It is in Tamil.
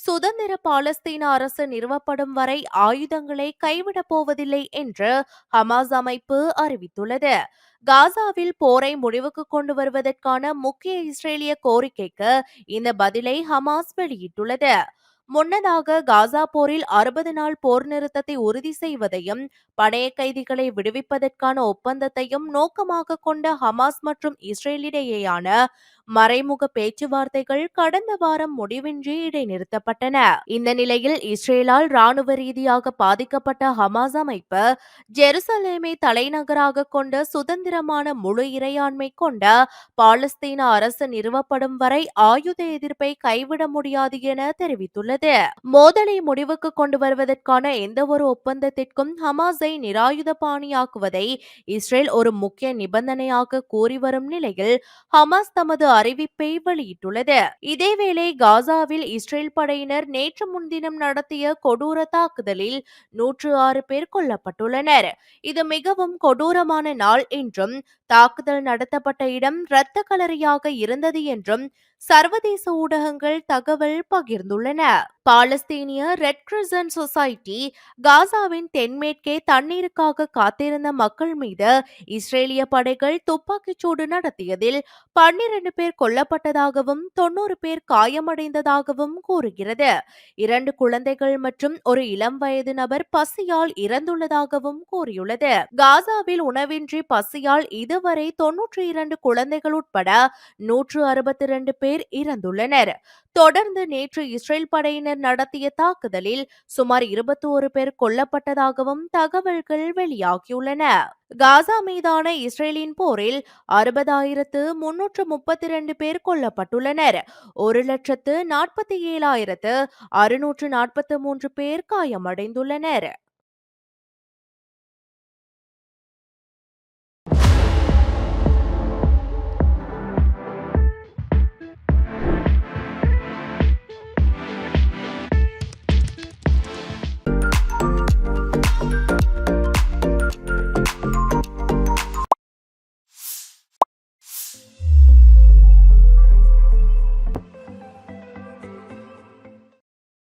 சுதந்திர பாலஸ்தீன அரசு நிறுவப்படும் வரை ஆயுதங்களை கைவிடப் போவதில்லை என்று ஹமாஸ் அமைப்பு அறிவித்துள்ளது. காசாவில் போரை முடிவுக்கு கொண்டு வருவதற்கான முக்கிய இஸ்ரேலிய கோரிக்கைக்கு இந்த பதிலை ஹமாஸ் வெளியிட்டுள்ளது. முன்னதாக காசா போரில் அறுபது நாள் போர் நிறுத்தத்தை உறுதி செய்வதையும் பணைய கைதிகளை விடுவிப்பதற்கான ஒப்பந்தத்தையும் நோக்கமாக கொண்ட ஹமாஸ் மற்றும் இஸ்ரேலிடையேயான மறைமுக பேச்சுவார்த்தைகள் கடந்த வாரம் முடிவின்றி இடைநிறுத்தப்பட்டன. இந்த நிலையில் இஸ்ரேலால் ராணுவ ரீதியாக பாதிக்கப்பட்ட ஹமாஸ் அமைப்பு ஜெருசலேமை தலைநகராக கொண்ட சுதந்திரமான முழு இறையாண்மை கொண்ட பாலஸ்தீன அரசு நிறுவப்படும் வரை ஆயுத எதிர்ப்பை கைவிட முடியாது என தெரிவித்துள்ளது. மோதலை முடிவுக்கு கொண்டு வருவதற்கான எந்தவொரு ஒப்பந்தத்திற்கும் ஹமாஸை நிராயுத பாணியாக்குவதை இஸ்ரேல் ஒரு முக்கிய நிபந்தனையாக கூறி வரும் நிலையில் ஹமாஸ் தமது அறிவிப்பை வெளியிட்டுள்ளது. இதேவேளை காசாவில் இஸ்ரேல் படையினர் நேற்று முன்தினம் நடத்திய கொடூர தாக்குதலில் நூற்று ஆறு பேர் கொல்லப்பட்டுள்ளனர். இது மிகவும் கொடூரமான நாள் என்றும் தாக்குதல் நடத்தப்பட்ட இடம் இரத்த கலரியாக இருந்தது என்றும் சர்வதேச ஊடகங்கள் தகவல் பகிர்ந்துள்ளன. பாலஸ்தீனிய ரெட் கிரிசன் சொசைட்டி காசாவின் தென்மேற்கே தண்ணீருக்காக காத்திருந்த மக்கள் மீது இஸ்ரேலிய படைகள் துப்பாக்கிச்சூடு நடத்தியதில் பன்னிரண்டு பேர் கொல்லப்பட்டதாகவும் தொன்னூறு பேர் காயமடைந்ததாகவும் கூறுகிறது. இரண்டு குழந்தைகள் மற்றும் ஒரு இளம் வயது நபர் பசியால் இறந்துள்ளதாகவும் கூறியுள்ளது. காசாவில் உணவின்றி பசியால் இது இதுவரை தொன்னூற்றி இரண்டு குழந்தைகள் உட்பட நூற்று அறுபத்தி இரண்டு பேர் இறந்துள்ளனர். தொடர்ந்து நேற்று இஸ்ரேல் படையினர் நடத்திய தாக்குதலில் சுமார் இருபத்தி ஒரு பேர் கொல்லப்பட்டதாகவும் தகவல்கள் வெளியாகியுள்ளன. காசா மீதான இஸ்ரேலின் போரில் அறுபதாயிரத்து முன்னூற்று முப்பத்தி இரண்டு பேர் கொல்லப்பட்டுள்ளனர். ஒரு லட்சத்து நாற்பத்தி ஏழாயிரத்து அறுநூற்று நாற்பத்தி மூன்று பேர் காயமடைந்துள்ளனர்.